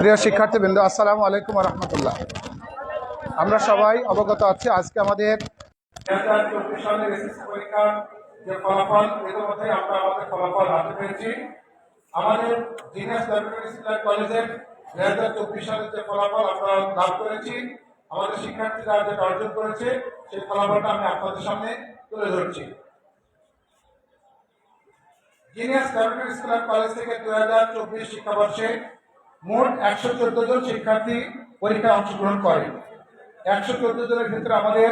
প্রিয় শিক্ষার্থীবৃন্দ, আসসালামু আলাইকুম রহমতুল্লাহ। আমরা সবাই অবগত আছি আজকে আমাদের সালের আমরা আমাদের পেয়েছি আমাদের কলেজের চব্বিশ সালের যে আমরা লাভ করেছি, আমাদের শিক্ষার্থীরা যেটা অর্জন করেছে সেই ফলাফলটা আমি আপনাদের সামনে তুলে ধরছি। জিনিয়াস কলেজ থেকে দুই হাজার চব্বিশ শিক্ষাবর্ষে মোট একশো চোদ্দ জন শিক্ষার্থী পরীক্ষায় অংশগ্রহণ করে। একশো চোদ্দ জনের ভিতরে আমাদের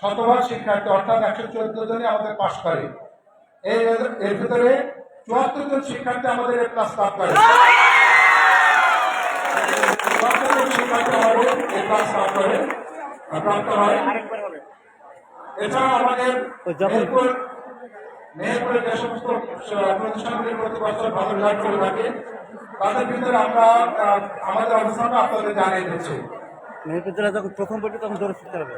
শতভাগ শিক্ষার্থী অর্থাৎ একশো চোদ্দ জনই আমাদের পাশ করে। এই এর ভিতরে চুয়াত্তর জন শিক্ষার্থী আমাদের এ প্লাস লাভ করে। শিক্ষার্থী আমাদের এ প্লাস লাভ করে। প্রাপ্ত হয়। এছাড়া আমাদের মেহেরপুরের যে সমস্ত প্রতিষ্ঠানগুলি প্রতি বছর ভালো রেজাল্ট করে থাকে তাদের ভিতরে আমরা আমাদের অবস্থানটা আপনাদের জানিয়ে দিচ্ছি। মেহেরপুর জেলা যখন প্রথম পড়বে তখন জোরে শিখতে হবে।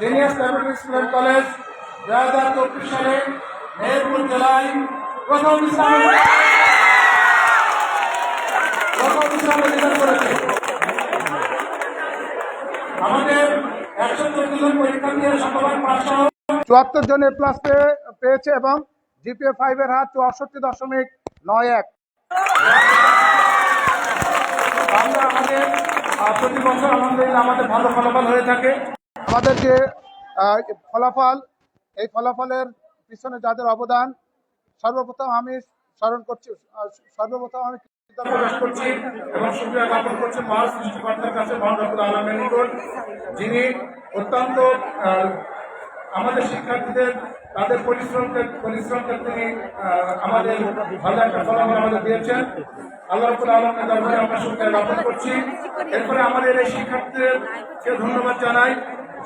জিনিয়াস স্টুডেন্ট কলেজ দুই হাজার চব্বিশ সালে মেহেরপুর জেলায় প্রথম স্থানে প্রথম স্থানে অধিকার করেছে। আমাদের একশো চোদ্দ জন দিয়ে শতভাগ পাশ সহ চুয়াত্তর এ প্লাস পেয়েছে এবং জিপিএ ফাইভ এর হার চুয়াষট্টি দশমিক নয় এক। আমাদের আমাদের ভালো ফলাফল হয়ে থাকে। আমাদের যে ফলাফল, এই ফলাফলের পিছনে যাদের অবদান, সর্বপ্রথম আমি স্মরণ করছি সর্বপ্রথম আমি যিনি অত্যন্ত আমাদের শিক্ষার্থীদের, তাদের পরিশ্রমকে পরিশ্রমকে তিনি আমাদের ভালো একটা ফলাফল আমাদের দিয়েছেন। আল্লাহ আলমের দরবারে আমরা শুক্রিয়া জ্ঞাপন করছি। এরপরে আমাদের এই শিক্ষার্থীদেরকে ধন্যবাদ জানাই,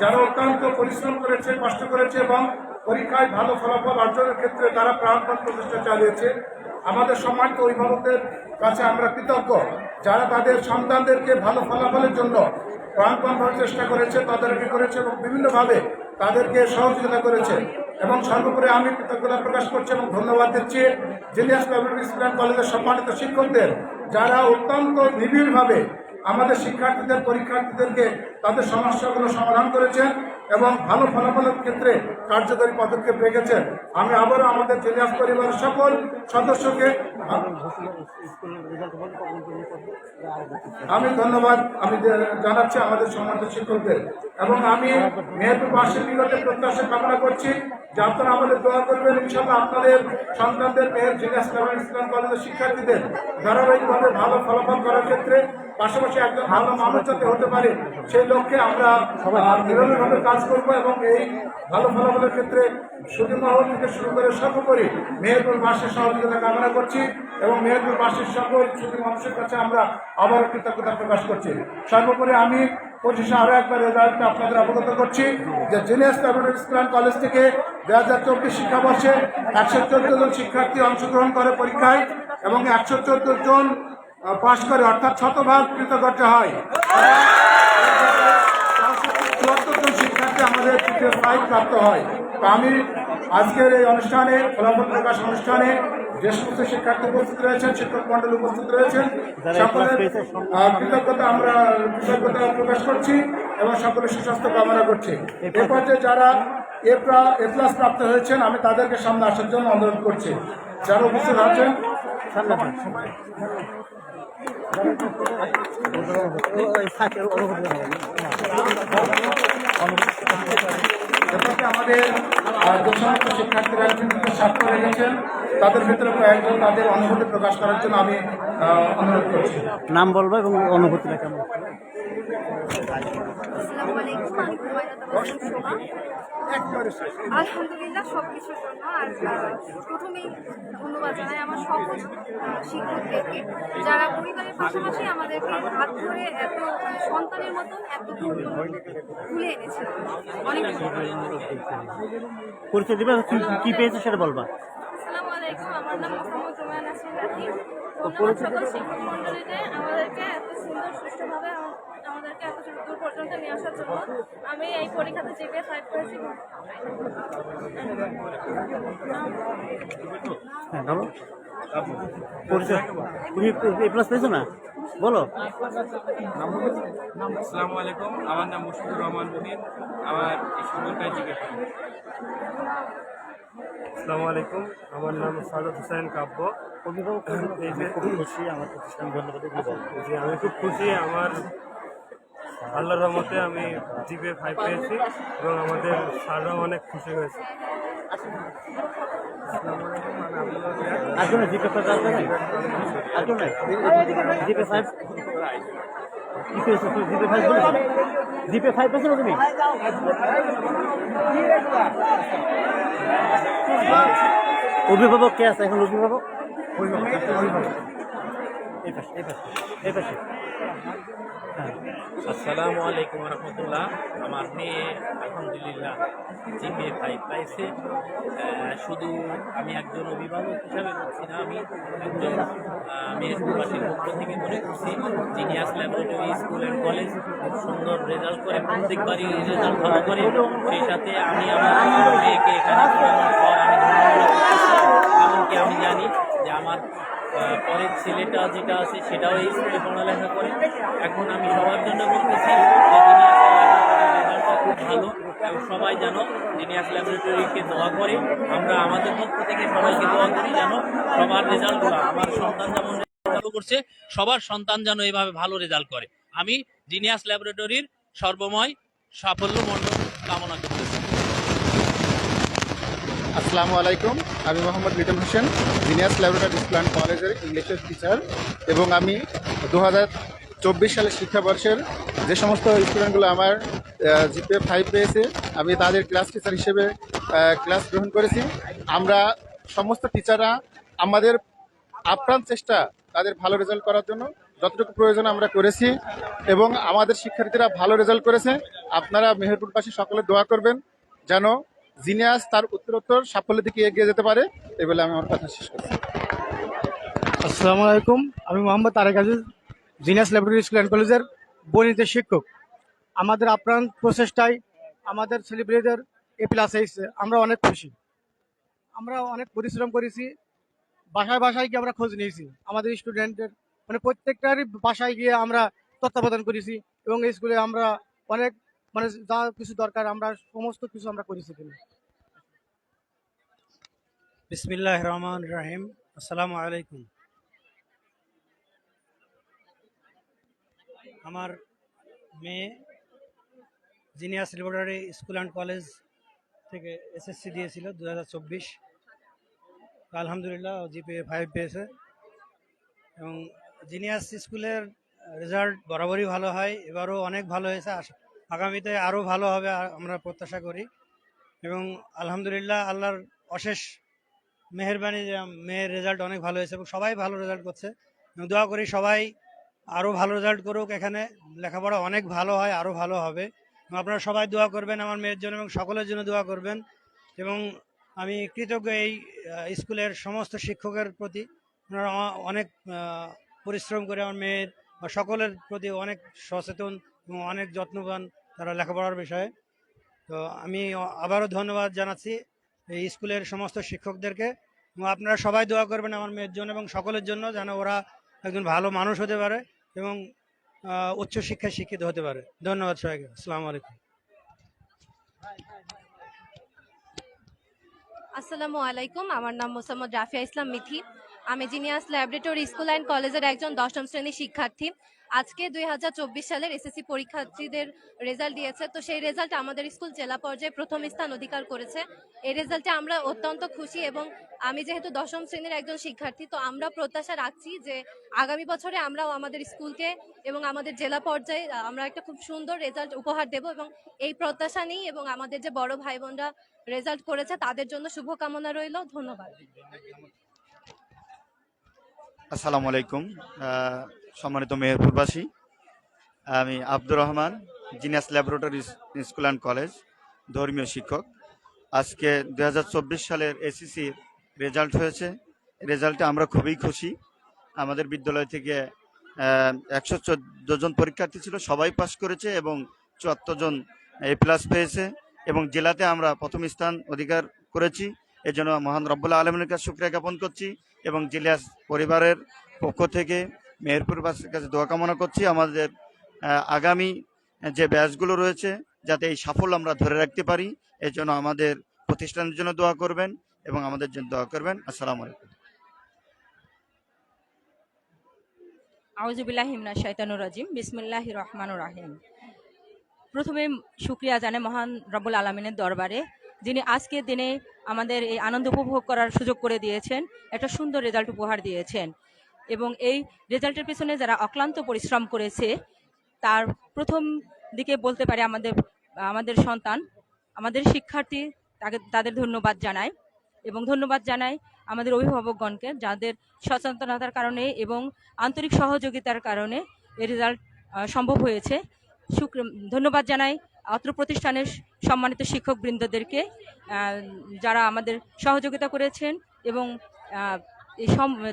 যারা অত্যন্ত পরিশ্রম করেছে, কষ্ট করেছে এবং পরীক্ষায় ভালো ফলাফল অর্জনের ক্ষেত্রে তারা প্রাণপণ প্রচেষ্টা চালিয়েছে। আমাদের সম্মানিত অভিভাবকদের কাছে আমরা কৃতজ্ঞ, যারা তাদের সন্তানদেরকে ভালো ফলাফলের জন্য প্রাণপণভাবে চেষ্টা করেছে, তদারকি করেছে এবং বিভিন্নভাবে তাদেরকে সহযোগিতা করেছে এবং সর্বোপরি আমি কৃতজ্ঞতা প্রকাশ করছি এবং ধন্যবাদ দিচ্ছি জিনিয়াস পাবলিক স্কুল কলেজের সম্মানিত শিক্ষকদের, যারা অত্যন্ত নিবিড়ভাবে আমাদের শিক্ষার্থীদের, পরীক্ষার্থীদেরকে তাদের সমস্যাগুলো সমাধান করেছেন এবং ভালো ফলাফলের ক্ষেত্রে কার্যকরী পদক্ষেপ রেখেছেন আমি আবারও আমাদের জেলিয়াস পরিবারের সকল সদস্যকে। আমি ধন্যবাদ। আমি জানাচ্ছি আমাদের সম্মানিত শিক্ষকদের। এবং আমি মেহেরপুর বাসের নিকটে প্রত্যাশা কামনা করছি। যে আপনারা আমাদের দোয়া করবেন ইনশাল্লাহ আপনাদের সন্তানদের মেয়ের জিনিয়াস ইসলাম কলেজের শিক্ষার্থীদের ধারাবাহিকভাবে ভালো ফলাফল করার ক্ষেত্রে পাশাপাশি একজন ভালো মানুষ যাতে হতে পারে, সেই লক্ষ্যে আমরা নিরলসভাবে কাজ করব এবং এই ভালো ফলাফলের ক্ষেত্রে সুদী মহল থেকে শুরু করে সর্বোপরি মেহেরপুর বাসের সহযোগিতা কামনা করছি এবং মেহেরপুর বাসের সকল সুদী মানুষের কাছে আমরা আবারও কৃতজ্ঞতা প্রকাশ করছি। সর্বোপরি আমি পঁচিশে আরও একবার রেজাল্টটা আপনাদের অবগত করছি যে জিনিয়াস ল্যাবরেটরি ইসলাম কলেজ থেকে দু হাজার চব্বিশ শিক্ষাবর্ষে একশো চোদ্দ জন শিক্ষার্থী অংশগ্রহণ করে পরীক্ষায় এবং একশো চোদ্দ জন পাশ করে অর্থাৎ শতভাগ কৃতজ্ঞ হয়। চুয়াত্তর জন শিক্ষার্থী আমাদের তৃতীয় প্রাইজ প্রাপ্ত হয়। তো আমি আজকের এই অনুষ্ঠানে ফলাফল প্রকাশ অনুষ্ঠানে যে সমস্ত শিক্ষার্থী উপস্থিত রয়েছেন শিক্ষক মন্ডল উপস্থিত রয়েছেন সকলের কৃতজ্ঞতা আমরা কৃতজ্ঞতা প্রকাশ করছি এবং সকলের সুস্বাস্থ্য কামনা করছি। এ পর্যায়ে যারা এ এ প্লাস প্রাপ্ত হয়েছেন আমি তাদেরকে সামনে আসার জন্য অনুরোধ করছি। যারা উপস্থিত আছেন শিক্ষার্থীরা রেখেছেন, তাদের ক্ষেত্রে কয়েকজন তাদের অনুভূতি প্রকাশ করার জন্য আমি অনুরোধ করছি। নাম বলব এবং অনুভূতিটা কেমন? আসসালামু আলাইকুম আমি আলহামদুলিল্লাহ সব কিছুর জন্য। আর প্রথমেই ধন্যবাদ জানাই আমার সকল শিক্ষকদেরকে যারা পরিবারের পাশাপাশি আমাদেরকে হাত ধরে এত সন্তানের মতন এত তুলে এনেছে। অনেক। পরিচয় দিবে কি পেয়েছে সেটা বলবা। আসসালামু আলাইকুম আমার নাম মোহাম্মদ রোমান নাসির রাখি সকল শিক্ষক মন্ডলীতে আমাদেরকে এত সুন্দর সুষ্ঠুভাবে আম- আমাদেরকে এত দূর পর্যন্ত নিয়ে আসার জন্য আমি এই পরীক্ষাতে জিপিএ ফাইভ হ্যাঁ পরিচয়। তুমি এ প্লাস পেয়েছ না? বলো। আসসালামু আলাইকুম আমার নাম মুশফিকুর রহমান মুনির। আমার আসসালামু আলাইকুম আমার নাম সাদত হুসাইন কাব্য। অভিভাবক এই যে খুব খুশি আমার প্রতিষ্ঠান ধন্যবাদ আমি খুব খুশি আমার আল্লাহর রহমতে আমি জিপে ফাইভ পেয়েছি এবং আমাদের স্যাররাও অনেক খুশি হয়েছে। জিপে ফাইভ কি পেয়েছ জিপে ফাইভ জিপে ফাইভ পেয়েছ তুমি অভিভাবক কে আছে এখন, অভিভাবক? এই পাশে এই পাশে এই পাশে। আসসালামু আলাইকুম রহমতুল্লাহ। আমার মেয়ে আলহামদুলিল্লাহ জিপে ফাইভ পাইছে। শুধু আমি একজন অভিভাবক হিসাবে বলছি না আমি একজন আহ, মেহেরপুরবাসীর পক্ষ থেকে মনে করছি genius laboratory school and college খুব সুন্দর রেজাল্ট করে প্রত্যেকবারই রেজাল্ট ভালো করে। সেই সাথে আমি আমার মেয়েকে এখানে আমি জানি যে আমার পরের ছেলেটা যেটা আছে সেটাও এই স্কুলে পড়ালেখা করে। এখন আমি সবার জন্য বলতেছি খুব ভালো এবং সবাই যেন জিনিয়াস ল্যাবরেটরিকে দোয়া করে। আমরা আমাদের পক্ষ থেকে সবাইকে দোয়া করি যেন সবার রেজাল্টগুলো, আমার সন্তান যেমন রেজাল্ট করছে, সবার সন্তান যেন এভাবে ভালো রেজাল্ট করে। আমি জিনিয়াস ল্যাবরেটরির সর্বময় সাফল্য মণ্ডল কামনা করতেছি আসসালামু আলাইকুম। আমি Mohammad Liton Hossain genius laboratory school কলেজের ইংলিশের টিচার এবং আমি দু চব্বিশ সালের শিক্ষাবর্ষের যে সমস্ত স্টুডেন্টগুলো আমার জিপে ফাইভ পেয়েছে, আমি তাদের ক্লাস টিচার হিসেবে ক্লাস গ্রহণ করেছি। আমরা সমস্ত টিচাররা আমাদের আপ্রাণ চেষ্টা তাদের ভালো রেজাল্ট করার জন্য যতটুকু প্রয়োজন আমরা করেছি এবং আমাদের শিক্ষার্থীরা ভালো রেজাল্ট করেছে। আপনারা মেহেরপুরবাসী সকলে দোয়া করবেন যেন জিনিয়াস তার উত্তরোত্তর সাফল্যের দিকে এগিয়ে যেতে পারে, এই বলে আমি আমার কথা শেষ করছি। আসসালামু আলাইকুম, আমি Mohammad Tareq Aziz, genius laboratory school and কলেজের বনিতে শিক্ষক। আমাদের আপ্রাণ প্রচেষ্টায় আমাদের ছেলেপিলেদের এ প্লাস এসেছে। আমরা অনেক খুশি। আমরা অনেক পরিশ্রম করেছি। বাসায় বাসায় গিয়ে আমরা খোঁজ নিয়েছি। আমাদের স্টুডেন্টের মানে প্রত্যেকটারই বাসায় গিয়ে আমরা তত্ত্বাবধান করেছি এবং এই স্কুলে আমরা অনেক মানে যা কিছু দরকার আমরা, সমস্ত কিছু আমরা করেছি এখানে। বিসমিল্লাহ রহমান রাহিম। আসসালামু আলাইকুম। আমার মেয়ে genius library school and college থেকে এসএসসি দিয়েছিল দু হাজার চব্বিশ। আলহামদুলিল্লাহ জিপে ফাইভ পেয়েছে। এবং জিনিয়াস স্কুলের রেজাল্ট বরাবরই ভালো হয়, এবারও অনেক ভালো হয়েছে আস- আগামীতে আরও ভালো হবে আমরা প্রত্যাশা করি। এবং আলহামদুলিল্লাহ আল্লাহর অশেষ মেহেরবানি যে মেয়ের রেজাল্ট অনেক ভালো হয়েছে এবং সবাই ভালো রেজাল্ট করছে। এবং দোয়া করি সবাই আরও ভালো রেজাল্ট করুক এখানে। লেখাপড়া অনেক ভালো হয় আরও ভালো হবে। এবং আপনারা সবাই দোয়া করবেন আমার মেয়ের জন্য এবং সকলের জন্য দোয়া করবেন। এবং আমি কৃতজ্ঞ এই স্কুলের সমস্ত শিক্ষকের প্রতি। ওনারা অনেক পরিশ্রম করে আমার মেয়ের সকলের প্রতি অনেক সচেতন এবং অনেক যত্নবান তারা লেখাপড়ার বিষয়ে। তো আমি আবারও ধন্যবাদ জানাচ্ছি এই স্কুলের সমস্ত শিক্ষকদেরকে এবং আপনারা সবাই দোয়া করবেন আমার মেয়ের জন্য এবং সকলের জন্য যেন ওরা একজন ভালো মানুষ হতে পারে এবং উচ্চশিক্ষায় শিক্ষিত হতে পারে। ধন্যবাদ সবাইকে। আসসালামু আলাইকুম। আসসালামু আলাইকুম। আমার নাম মোসাম্মদ রাফিয়া ইসলাম মিথি। আমি জিনিয়াস ল্যাবরেটরি স্কুল অ্যান্ড কলেজের একজন দশম শ্রেণির শিক্ষার্থী। আজকে দুই হাজার চব্বিশ সালের এসএসসি পরীক্ষার্থীদের রেজাল্ট দিয়েছে। তো সেই রেজাল্ট আমাদের স্কুল জেলা পর্যায়ে প্রথম স্থান অধিকার করেছে। এই রেজাল্টে আমরা অত্যন্ত খুশি এবং আমি যেহেতু দশম শ্রেণির একজন শিক্ষার্থী, তো আমরা প্রত্যাশা রাখছি যে আগামী বছরে আমরাও আমাদের স্কুলকে এবং আমাদের জেলা পর্যায়ে আমরা একটা খুব সুন্দর রেজাল্ট উপহার দেব এবং এই প্রত্যাশা নিই এবং আমাদের যে বড় ভাই বোনরা রেজাল্ট করেছে, তাদের জন্য শুভকামনা রইল। ধন্যবাদ। আসসালামু আলাইকুম। সম্মানিত মেহেরপুরবাসী আমি Abdur Rahman, genius laboratory school and college, ধর্মীয় শিক্ষক। আজকে দু হাজার চব্বিশ সালের এসিসির রেজাল্ট হয়েছে। রেজাল্টে আমরা খুবই খুশি। আমাদের বিদ্যালয় থেকে একশো চোদ্দ জন পরীক্ষার্থী ছিল, সবাই পাস করেছে এবং চুয়াত্তর জন এ প্লাস পেয়েছে এবং জেলাতে আমরা প্রথম স্থান অধিকার করেছি। এজন্য মহান রব্বুল্লাহ আলমের কাছে শুক্রিয়া জ্ঞাপন করছি এবং জিলিয়াস পরিবারের পক্ষ থেকে মেহেরপুরবাসীর কাছে দোয়া কামনা করছি। আমাদের আগামী যে ব্যাচগুলো রয়েছে, যাতে এই সাফল্য আমরা ধরে রাখতে পারি, এর জন্য আমাদের প্রতিষ্ঠানের জন্য দোয়া করবেন এবং আমাদের জন্য দোয়া করবেন। আসসালামু আলাইকুম। আউজুবিল্লাহ হিমনা শৈতানুর রাজিম। বিসমিল্লাহ রহমানুর রাহিম। প্রথমে শুক্রিয়া জানে মহান রব্বুল আলমিনের দরবারে, যিনি আজকের দিনে আমাদের এই আনন্দ উপভোগ করার সুযোগ করে দিয়েছেন, একটা সুন্দর রেজাল্ট উপহার দিয়েছেন। এবং এই রেজাল্টের পেছনে যারা অক্লান্ত পরিশ্রম করেছে, তার প্রথম দিকে বলতে পারে আমাদের আমাদের সন্তান, আমাদের শিক্ষার্থী, তাকে, তাদের ধন্যবাদ জানাই এবং ধন্যবাদ জানাই আমাদের অভিভাবকগণকে যাদের সচেতনতার কারণে এবং আন্তরিক সহযোগিতার কারণে এই রেজাল্ট সম্ভব হয়েছে। শুক্র, ধন্যবাদ জানাই অত্র প্রতিষ্ঠানের সম্মানিত শিক্ষকবৃন্দদেরকে যারা আমাদের সহযোগিতা করেছেন এবং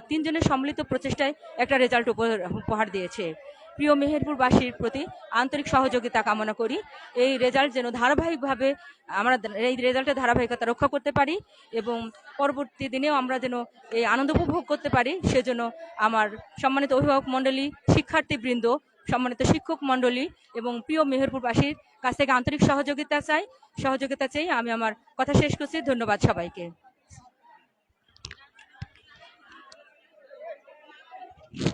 তিনজনের সম্মিলিত প্রচেষ্টায় একটা রেজাল্ট উপহার দিয়েছে। প্রিয় মেহেরপুরবাসীর প্রতি আন্তরিক সহযোগিতা কামনা করি। এই রেজাল্ট যেন ধারাবাহিকভাবে আমরা এই রেজাল্টের ধারাবাহিকতা রক্ষা করতে পারি এবং পরবর্তী দিনেও আমরা যেন এই আনন্দ উপভোগ করতে পারি, সেজন্য আমার সম্মানিত অভিভাবক মণ্ডলী, শিক্ষার্থীবৃন্দ, সম্মানিত শিক্ষক মণ্ডলী এবং প্রিয় মেহেরপুরবাসীর কাছ থেকে আন্তরিক সহযোগিতা চাই। সহযোগিতা চাই আমি আমার কথা শেষ করছি। ধন্যবাদ সবাইকে। 是的，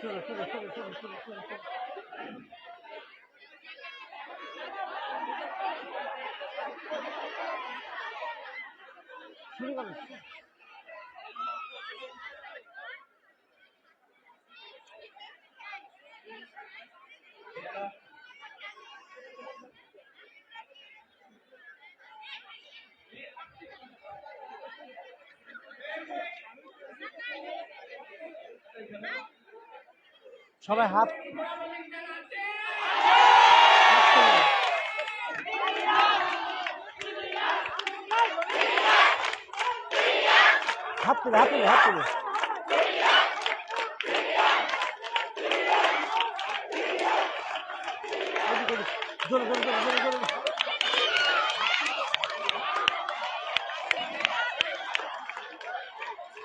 是的，是的，是的，是的，是的，是的。সবাই হাত হাত তুলে হাত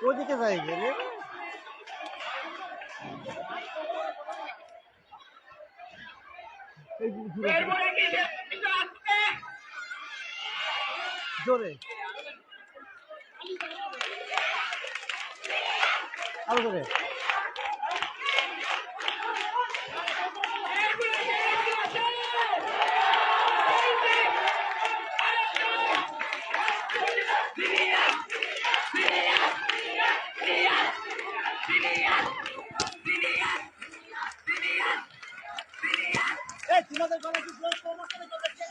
ওদিকে যাই গেলে। জোরে। তোমার করে চলেছে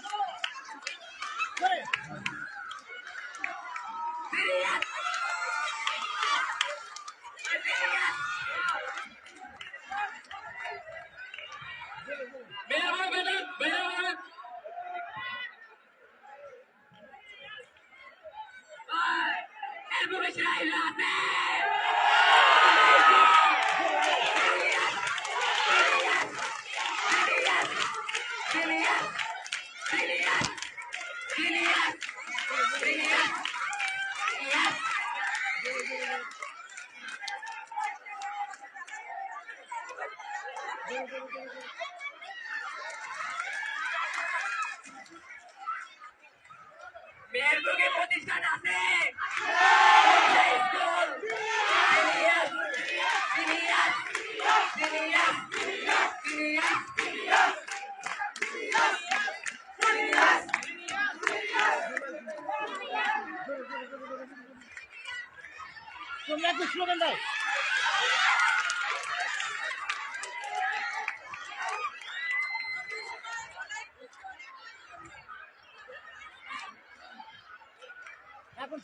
জোরে মেহেরপুরে প্রতিষ্ঠান আছে তোমরা একটু স্লোগান দাও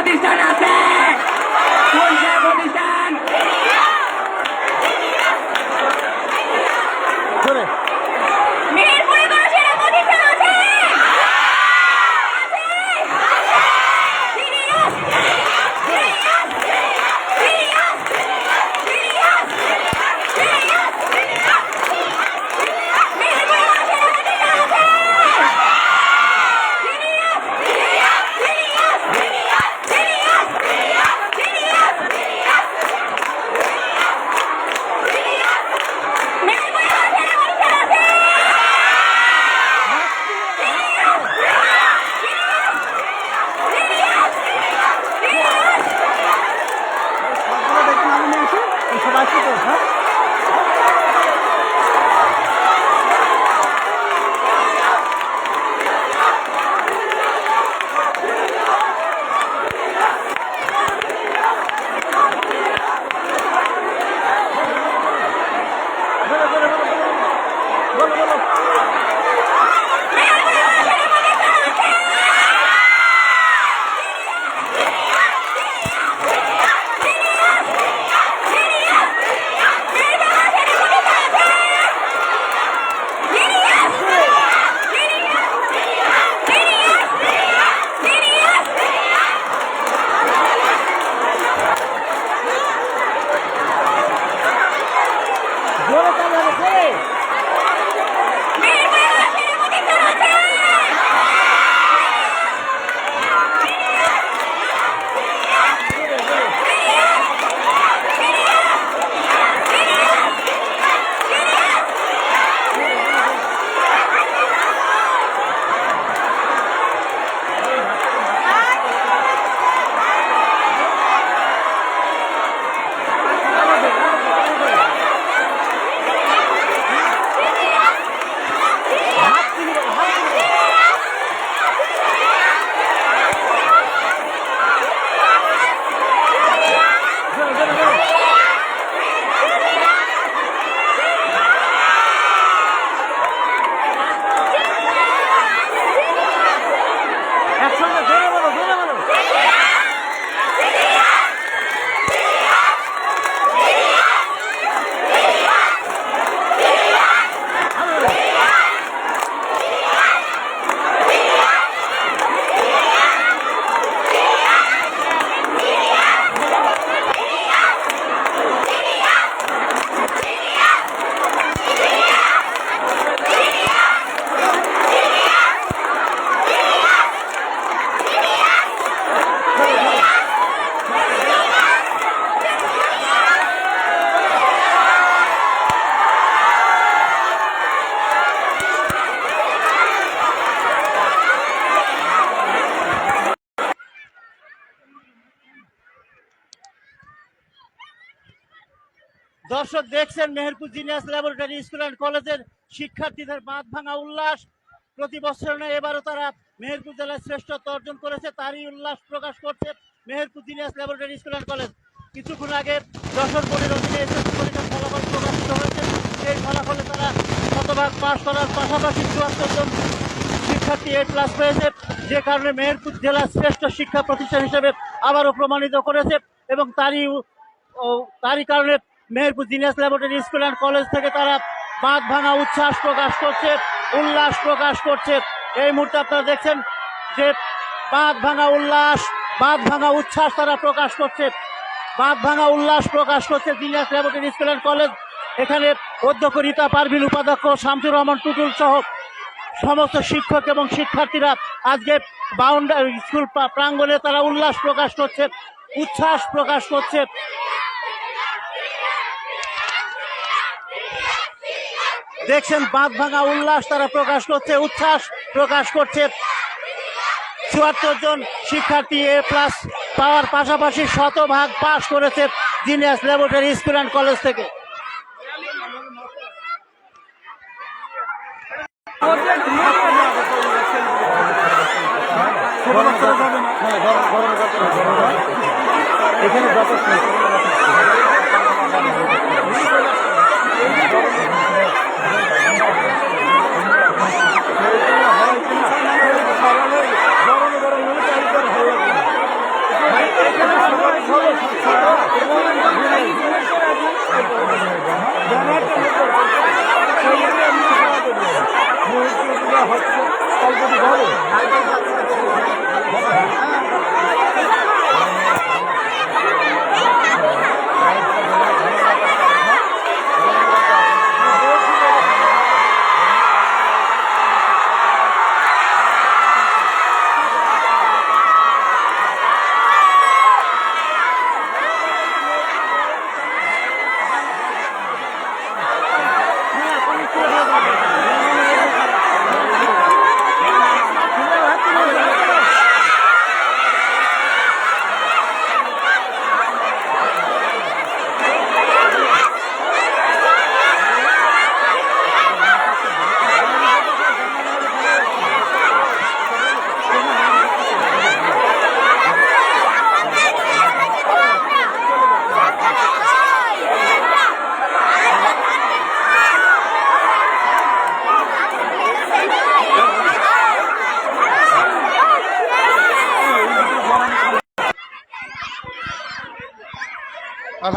প্রতিষ্ঠান দেখছেন Meherpur genius laboratory school and কলেজের শিক্ষার্থীদের বাঁধ ভাঙা উল্লাস। প্রতি বছর নয় এবারও তারা মেহেরপুর জেলায় শ্রেষ্ঠত্ব অর্জন করেছে, তারই উল্লাস প্রকাশ করছে Meherpur genius laboratory school and college. কিছুক্ষণ আগে যশোর বোর্ডের অধীনে এসএসসি পরীক্ষার ফলাফল প্রকাশিত হয়েছে। সেই ফলাফলে তারা শতভাগ পাশ করার পাশাপাশি চুয়াত্তর জন শিক্ষার্থী এ প্লাস পেয়েছে, যে কারণে মেহেরপুর জেলার শ্রেষ্ঠ শিক্ষা প্রতিষ্ঠান হিসেবে আবারও প্রমাণিত করেছে এবং তারই তারই কারণে Meherpur genius laboratory school and college থেকে তারা বাঁধ ভাঙা উচ্ছ্বাস প্রকাশ করছে, উল্লাস প্রকাশ করছে। এই মুহূর্তে আপনারা দেখছেন যে বাঁধ ভাঙা উল্লাস বাঁধ ভাঙা উচ্ছ্বাস তারা প্রকাশ করছে। বাঁধ ভাঙা উল্লাস প্রকাশ করছে genius laboratory school and college. এখানে অধ্যক্ষ রীতা পারভিন উপাধ্যক্ষ শামসুর রহমান টুটুল সহ সমস্ত শিক্ষক এবং শিক্ষার্থীরা আজকে বাউন্ডারি স্কুল প্রা- প্রাঙ্গণে তারা উল্লাস প্রকাশ করছে, উচ্ছ্বাস প্রকাশ করছে। দেখছেন বাঁধ ভাঙা উল্লাস তারা প্রকাশ করছে, উচ্ছ্বাস প্রকাশ করছে। চুয়াত্তর জন শিক্ষার্থী এ প্লাস পাওয়ার পাশাপাশি শতভাগ পাশ করেছে genius laboratory school and college থেকে।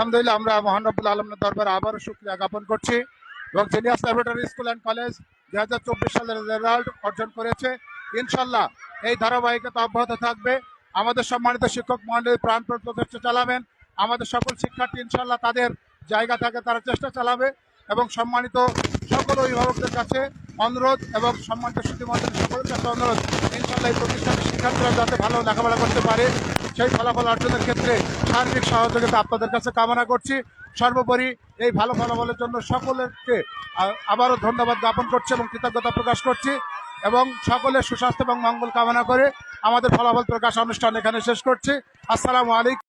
আলহামদুলিল্লাহ, আমরা মহান রব্বুল আলমের দরবারে আবারও শুক্রিয়া জ্ঞাপন করছি। এবং genius laboratory school and college দু হাজার চব্বিশ সালের রেজাল্ট অর্জন করেছে। ইনশাল্লাহ এই ধারাবাহিকতা অব্যাহত থাকবে। আমাদের সম্মানিত শিক্ষক মন্ডলী প্রাণপণ প্রচেষ্টা চালাবেন। আমাদের সকল শিক্ষার্থী ইনশাল্লাহ তাদের জায়গা থেকে তারা চেষ্টা চালাবে। এবং সম্মানিত সকল অভিভাবকদের কাছে অনুরোধ এবং সম্মানিত শিক্ষক মন্ডলী সকলের কাছে অনুরোধ ইনশাল্লাহ এই প্রতিষ্ঠানের শিক্ষার্থীরা যাতে ভালো লেখাপড়া করতে পারে। সেই ফলাফল অর্জনের ক্ষেত্রে সার্বিক সহযোগিতা আপনাদের কাছে কামনা করছি। সর্বোপরি এই ভালো ফলাফলের জন্য সকলেরকে আবারও ধন্যবাদ জ্ঞাপন করছি এবং কৃতজ্ঞতা প্রকাশ করছি এবং সকলের সুস্বাস্থ্য এবং মঙ্গল কামনা করে আমাদের ফলাফল প্রকাশ অনুষ্ঠান এখানে শেষ করছি। আসসালামু আলাইকুম।